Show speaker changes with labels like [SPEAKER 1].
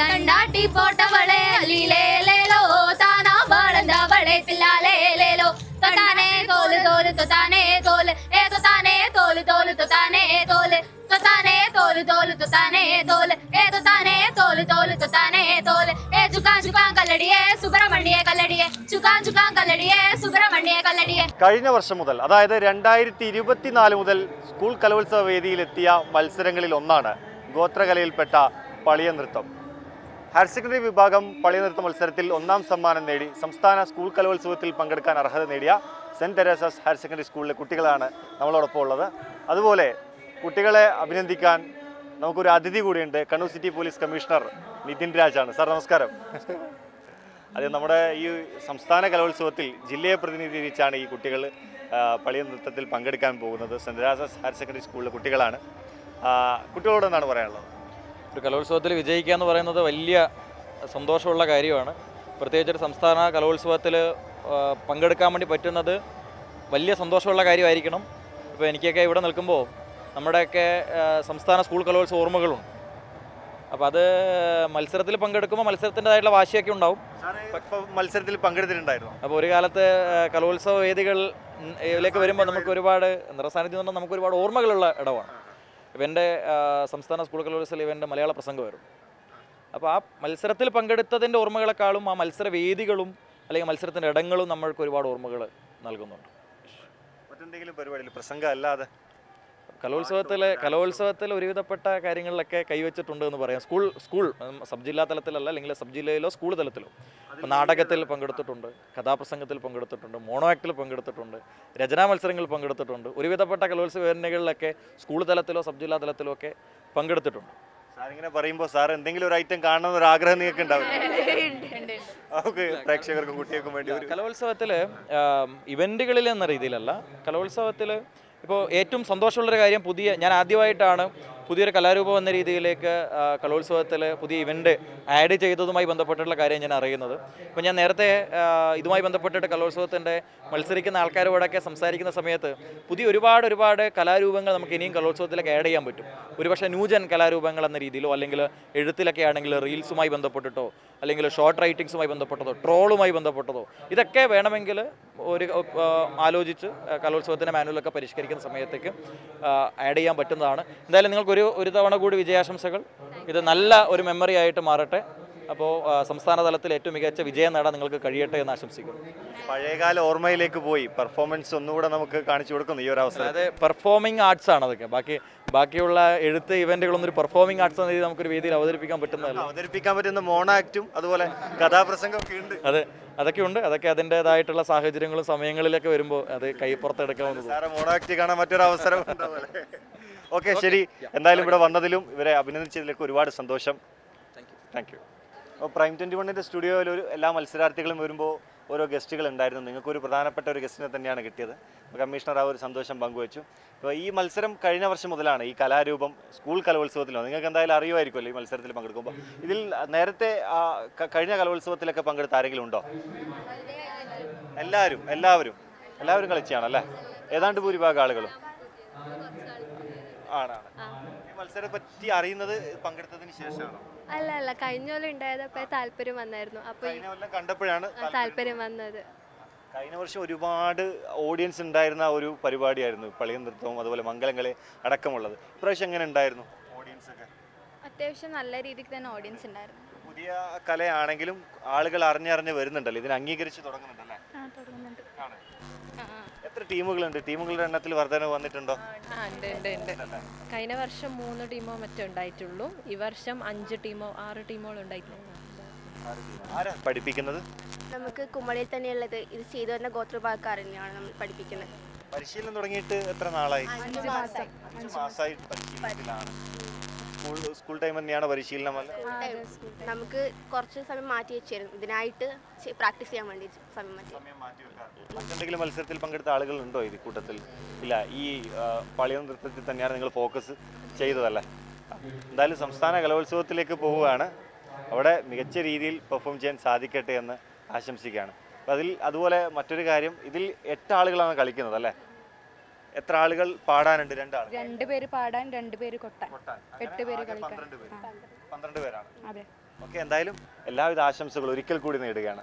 [SPEAKER 1] തണ്ടാട്ടി പോട്ടവളെ അലിലേലേലോ താനാ വളന്തവളെ പിള്ളാലേലോ തൊട്ടാനേ തോൽ തോൽ തൊത്താനേ തോൽ ഏ തൊത്താനേ തോൽ തോൽ തൊത്താനേ തോൽ. തൊത്താനേ തോൽ തോൽ തൊത്താനേ തോൽ ഏ തൊത്താനേ തോൽ തോൽ തൊത്താനേ തോൽ. ഏ ചുക്കാൻ ചുക്കാൻ കല്ലടിയെ സുബ്രഹ്മണ്യെ കല്ലടിയെ. ചുക്കാൻ ചുക്കാൻ കല്ലടിയെ സുബ്രഹ്മണ്യെ കല്ലടിയെ.
[SPEAKER 2] കഴിഞ്ഞ വർഷം മുതൽ അതായത് രണ്ടായിരത്തി ഇരുപത്തിനാല് മുതൽ സ്കൂൾ കലോത്സവ വേദിയിലെത്തിയ മത്സരങ്ങളിൽ ഒന്നാണ് ഗോത്രകലയിൽപ്പെട്ട പളിയ നൃത്തം ഹയർ സെക്കൻഡറി വിഭാഗം പളിയ നൃത്ത മത്സരത്തിൽ ഒന്നാം സമ്മാനം നേടി സംസ്ഥാന സ്കൂൾ കലോത്സവത്തിൽ പങ്കെടുക്കാൻ അർഹത നേടിയ സെന്റ് തെരേസസ് ഹയർ സെക്കൻഡറി സ്കൂളിലെ കുട്ടികളാണ് നമ്മളോടൊപ്പം ഉള്ളത്. അതുപോലെ കുട്ടികളെ അഭിനന്ദിക്കാൻ നമുക്കൊരു അതിഥി കൂടിയുണ്ട്. Kannur city police commissioner Nithin രാജാണ്. Sir നമസ്കാരം. അതെ നമ്മുടെ ഈ സംസ്ഥാന കലോത്സവത്തിൽ ജില്ലയെ പ്രതിനിധീകരിച്ചാണ് ഈ കുട്ടികൾ ആ, പളിയ നൃത്തത്തിൽ പങ്കെടുക്കാൻ പോകുന്നത്. സെന്റ് തെരേസസ് ഹയർ സെക്കൻഡറി സ്കൂളിലെ കുട്ടികളാണ്. കുട്ടികളോട് എന്താണ് പറയാനുള്ളത്?
[SPEAKER 3] ഒരു കലോത്സവത്തിൽ വിജയിക്കുക എന്ന് പറയുന്നത് വലിയ സന്തോഷമുള്ള കാര്യമാണ്. പ്രത്യേകിച്ച് ഒരു സംസ്ഥാന കലോത്സവത്തിൽ പങ്കെടുക്കാൻ വേണ്ടി പറ്റുന്നത് വലിയ സന്തോഷമുള്ള കാര്യമായിരിക്കണം. ഇപ്പോൾ എനിക്കൊക്കെ ഇവിടെ നിൽക്കുമ്പോൾ നമ്മുടെയൊക്കെ സംസ്ഥാന സ്കൂൾ കലോത്സവ ഓർമ്മകളുണ്ട്. അപ്പോൾ അത് മത്സരത്തിൽ പങ്കെടുക്കുമ്പോൾ മത്സരത്തിന്റെതായിട്ടുള്ള വാശിയൊക്കെ ഉണ്ടാവും.
[SPEAKER 2] മത്സരത്തിൽ പങ്കെടുത്തിട്ടുണ്ടായിരുന്നു?
[SPEAKER 3] അപ്പോൾ ഒരു കാലത്ത് കലോത്സവ വേദികൾ ഇതിലേക്ക് വരുമ്പോൾ നമുക്ക് ഒരുപാട് നിറസാന്നിധ്യം എന്ന് പറഞ്ഞാൽ നമുക്ക് ഒരുപാട് ഓർമ്മകളുള്ള ഇടമാണ്. ഇവന്റെ സംസ്ഥാന സ്കൂൾ കലോത്സവത്തിൽ ഇവന്റെ മലയാള പ്രസംഗമായിരുന്നു. അപ്പോൾ ആ മത്സരത്തിൽ പങ്കെടുത്തതിന്റെ ഓർമ്മകളെക്കാളും ആ മത്സര വേദികളും അല്ലെങ്കിൽ മത്സരത്തിന്റെ ഇടങ്ങളും നമ്മൾക്ക് ഒരുപാട് ഓർമ്മകൾ നൽകുന്നുണ്ട്.
[SPEAKER 2] മറ്റെന്തെങ്കിലും പരിപാടിയിൽ പ്രസംഗം അല്ലാതെ
[SPEAKER 3] കലോത്സവത്തിൽ കലോത്സവത്തിൽ ഒരുവിധപ്പെട്ട കാര്യങ്ങളിലൊക്കെ കൈവച്ചിട്ടുണ്ട് എന്ന് പറയാം. സ്കൂൾ സ്കൂൾ സബ് ജില്ലാ തലത്തിലല്ല അല്ലെങ്കിൽ സബ് ജില്ലയിലോ സ്കൂൾ തലത്തിലോ. ഇപ്പോൾ നാടകത്തിൽ പങ്കെടുത്തിട്ടുണ്ട് കഥാപ്രസംഗത്തിൽ പങ്കെടുത്തിട്ടുണ്ട് മോണോ ആക്ടിൽ പങ്കെടുത്തിട്ടുണ്ട് രചനാ മത്സരങ്ങളിൽ പങ്കെടുത്തിട്ടുണ്ട്. ഒരുവിധപ്പെട്ട കലോത്സവ വേദികളിലൊക്കെ സ്കൂൾ തലത്തിലോ സബ് ജില്ലാ തലത്തിലോ ഒക്കെ പങ്കെടുത്തിട്ടുണ്ട്.
[SPEAKER 2] സാറിങ്ങനെ ഇങ്ങനെ പറയുമ്പോൾ സാർ എന്തെങ്കിലും ഒരു ഐറ്റം കാണണമെന്ന് ഒരു ആഗ്രഹം നിങ്ങൾക്ക് ഉണ്ടാവും നമുക്ക് പ്രേക്ഷകർക്കും കുട്ടികൾക്കും വേണ്ടി
[SPEAKER 3] കലോത്സവത്തിൽ ഇവന്റുകളിൽ എന്ന രീതിയിലല്ല കലോത്സവത്തിൽ ഇപ്പോൾ ഏറ്റവും സന്തോഷമുള്ളൊരു കാര്യം പുതിയ ഞാൻ ആദ്യമായിട്ടാണ് പുതിയൊരു കലാരൂപം എന്ന രീതിയിലേക്ക് കലോത്സവത്തിൽ പുതിയ ഇവന്റ് ആഡ് ചെയ്തതുമായി ബന്ധപ്പെട്ടിട്ടുള്ള കാര്യം ഞാൻ അറിയുന്നത്. ഇപ്പോൾ ഞാൻ നേരത്തെ ഇതുമായി ബന്ധപ്പെട്ടിട്ട് കലോത്സവത്തിന്റെ മത്സരിക്കുന്ന ആൾക്കാരോടൊക്കെ സംസാരിക്കുന്ന സമയത്ത് പുതിയ ഒരുപാട് ഒരുപാട് കലാരൂപങ്ങൾ നമുക്ക് ഇനിയും കലോത്സവത്തിലേക്ക് ആഡ് ചെയ്യാൻ പറ്റും. ഒരുപക്ഷെ ന്യൂജൻ കലാരൂപങ്ങൾ എന്ന രീതിയിലോ അല്ലെങ്കിൽ എഴുത്തിലൊക്കെ ആണെങ്കിൽ റീൽസുമായി ബന്ധപ്പെട്ടിട്ടോ അല്ലെങ്കിൽ ഷോർട്ട് റൈറ്റിങ്സുമായി ബന്ധപ്പെട്ടതോ ട്രോളുമായി ബന്ധപ്പെട്ടതോ ഇതൊക്കെ വേണമെങ്കിൽ ഒരു ആലോചിച്ച് കലോത്സവത്തിന്റെ മാനുവലൊക്കെ പരിഷ്കരിക്കുന്ന സമയത്തേക്ക് ആഡ് ചെയ്യാൻ പറ്റുന്നതാണ്. എന്തായാലും നിങ്ങൾക്ക് ഒരു ഒരു തവണ കൂടി വിജയാശംസകൾ. ഇത് നല്ല ഒരു മെമ്മറി ആയിട്ട് മാറട്ടെ. അപ്പോൾ സംസ്ഥാന തലത്തിൽ ഏറ്റവും മികച്ച വിജയം നേടാൻ നിങ്ങൾക്ക് കഴിയട്ടെ എന്ന് ആശംസിക്കുന്നു.
[SPEAKER 2] പഴയകാല ഓർമ്മയിലേക്ക് പോയി. പെർഫോമൻസ് ഒന്നുകൂടെ നമുക്ക് കാണിച്ചു കൊടുക്കുന്നു ഈ ഒരു അവസരം
[SPEAKER 3] അതെ പെർഫോമിംഗ് ആർട്സ് ആണ് അതൊക്കെ ബാക്കി ബാക്കിയുള്ള എഴുത്ത് ഇവന്റുകളൊന്നും ഒരു പെർഫോമിംഗ് ആർട്സ് എന്ന രീതിയിൽ നമുക്കൊരു വേദിയിൽ അവതരിപ്പിക്കാൻ പറ്റുന്നതല്ല.
[SPEAKER 2] അവതരിപ്പിക്കാൻ പറ്റുന്ന മോണാക്റ്റും അതുപോലെ കഥാപ്രസംഗം ഒക്കെ ഉണ്ട്.
[SPEAKER 3] അതെ അതൊക്കെ ഉണ്ട്. അതൊക്കെ അതിന്റെതായിട്ടുള്ള സാഹചര്യങ്ങളും സമയങ്ങളിലൊക്കെ വരുമ്പോൾ അത് കൈ പുറത്തെടുക്കാവുന്നത്
[SPEAKER 2] സാറെ മോണാക്റ്റ് കാണാൻ മറ്റൊരു അവസരം ഓക്കെ ശരി. എന്തായാലും ഇവിടെ വന്നതിലും ഇവരെ അഭിനന്ദിച്ചതിലേക്ക് ഒരുപാട് സന്തോഷം. താങ്ക് യു അപ്പോൾ പ്രൈം ട്വന്റി വണ്ണിന്റെ സ്റ്റുഡിയോയിൽ ഒരു എല്ലാ മത്സരാർത്ഥികളും വരുമ്പോൾ ഓരോ ഗസ്റ്റുകൾ ഉണ്ടായിരുന്നു. നിങ്ങൾക്ക് ഒരു പ്രധാനപ്പെട്ട ഒരു ഗസ്റ്റിനെ തന്നെയാണ് കിട്ടിയത്. കമ്മീഷണർ ആ ഒരു സന്തോഷം പങ്കുവച്ചു. അപ്പോൾ ഈ മത്സരം കഴിഞ്ഞ വർഷം മുതലാണ് ഈ കലാരൂപം സ്കൂൾ കലോത്സവത്തിലോ നിങ്ങൾക്ക് എന്തായാലും അറിയുമായിരിക്കുമല്ലോ ഈ മത്സരത്തിൽ പങ്കെടുക്കുമ്പോൾ ഇതിൽ നേരത്തെ ആ, കഴിഞ്ഞ കലോത്സവത്തിലൊക്കെ പങ്കെടുത്ത ആരെങ്കിലും ഉണ്ടോ? എല്ലാവരും എല്ലാവരും. എല്ലാവരും കളിച്ചാണല്ലേ ഏതാണ്ട് ഭൂരിഭാഗം ആളുകളും. ആണാണ് ഈ മത്സരത്തെ പറ്റി അറിയുന്നത് പങ്കെടുത്തതിന് ശേഷമാണോ?
[SPEAKER 4] അല്ല അല്ല കഴിഞ്ഞ കൊല്ലം ഉണ്ടായതപ്പോ താല്പര്യം വന്നായിരുന്നു. അപ്പൊ ഈ
[SPEAKER 2] കഴിഞ്ഞ കൊല്ലം കണ്ടപ്പോഴാണ്
[SPEAKER 4] ആ, താല്പര്യം വന്നത്.
[SPEAKER 2] കഴിഞ്ഞ വർഷം ഒരുപാട് ഓഡിയൻസ് ഉണ്ടായിരുന്ന ഒരു പരിപാടിയായിരുന്നു പളിയൻ നൃത്തവും അതുപോലെ മംഗലങ്ങളെ അടക്കമുള്ളത്. ഇപ്രാവശ്യം എങ്ങനെ ഉണ്ടായിരുന്നു ഓഡിയൻസ് ഒക്കെ?
[SPEAKER 4] അത്യാവശ്യം നല്ല രീതിക്ക് തന്നെ ഓഡിയൻസ് ഉണ്ടായിരുന്നു.
[SPEAKER 2] പുതിയ കലയാണെങ്കിലും ആളുകൾ അറിഞ്ഞറിഞ്ഞ് വരുന്നുണ്ടല്ലോ ഇതിനെ അംഗീകരിച്ച് തുടങ്ങുന്നുണ്ടല്ലേ?
[SPEAKER 4] ആ തുടങ്ങുന്നുണ്ട്.
[SPEAKER 2] ആണ്. എത്ര ടീമുകളുണ്ട്? ടീമുകളുടെ എണ്ണത്തിൽ വർധനവ് വന്നിട്ടുണ്ടോ?
[SPEAKER 5] ആ ഉണ്ട് ഉണ്ട് ഉണ്ട്. കഴിഞ്ഞ വർഷം മൂന്ന് ടീമോ മറ്റോ ഉണ്ടായിട്ടുള്ളൂ. ഈ വർഷം അഞ്ച് ടീമോ ആറ് ടീമോ ഉണ്ടായിട്ടുള്ളൂ.
[SPEAKER 2] ആരാ പഠിപ്പിക്കുന്നത്?
[SPEAKER 4] നമുക്ക് കുമളിയിൽ തന്നെയുള്ളത്. ഇത് ചെയ്തു വരുന്ന ഗോത്രവിഭാഗക്കാരനെയാണ് തന്നെയാണ് നമ്മൾ പഠിപ്പിക്കുന്നത്.
[SPEAKER 2] പരിശീലനം തുടങ്ങിയിട്ട് എത്ര നാളായി?
[SPEAKER 4] അഞ്ച് മാസം.
[SPEAKER 2] അഞ്ച് മാസമായി പരിശീലനത്തിലാണ് സ്കൂൾ സ്കൂൾ ടൈം തന്നെയാണ് പരിശീലനം അല്ല?
[SPEAKER 4] നമുക്ക് കുറച്ച് സമയം മാറ്റി വെച്ചിരുന്നു ഇതിനായിട്ട് പ്രാക്ടീസ് ചെയ്യാൻ വേണ്ടി സമയം മാറ്റി
[SPEAKER 2] മറ്റെന്തെങ്കിലും മത്സരത്തിൽ പങ്കെടുത്ത ആളുകളുണ്ടോ ഇത് കൂട്ടത്തിൽ? ഇല്ല ഈ പളിയ നൃത്തത്തിൽ തന്നെയാണ് നിങ്ങൾ ഫോക്കസ് ചെയ്തതല്ലേ? എന്തായാലും സംസ്ഥാന കലോത്സവത്തിലേക്ക് പോവുകയാണ്. അവിടെ മികച്ച രീതിയിൽ പെർഫോം ചെയ്യാൻ സാധിക്കട്ടെ എന്ന് ആശംസിക്കുകയാണ്. അതിൽ അതുപോലെ മറ്റൊരു കാര്യം ഇതിൽ എട്ട് ആളുകളാണ് കളിക്കുന്നത് അല്ലേ? എത്ര ആളുകൾ പാടാനുണ്ട്? രണ്ടാൾ
[SPEAKER 6] രണ്ട് പേര് പാടാൻ രണ്ട് പേര് കൊട്ടാൻ.
[SPEAKER 2] കൊട്ടാൻ.
[SPEAKER 6] എട്ട് പേര് കളിക്കാൻ.
[SPEAKER 2] പന്ത്രണ്ട് പേര്. പന്ത്രണ്ട് പേരാണ്.
[SPEAKER 6] അതെ.
[SPEAKER 2] ഓക്കെ എന്തായാലും എല്ലാവിധ ആശംസകളും ഒരിക്കൽ കൂടി നേടുകയാണ്.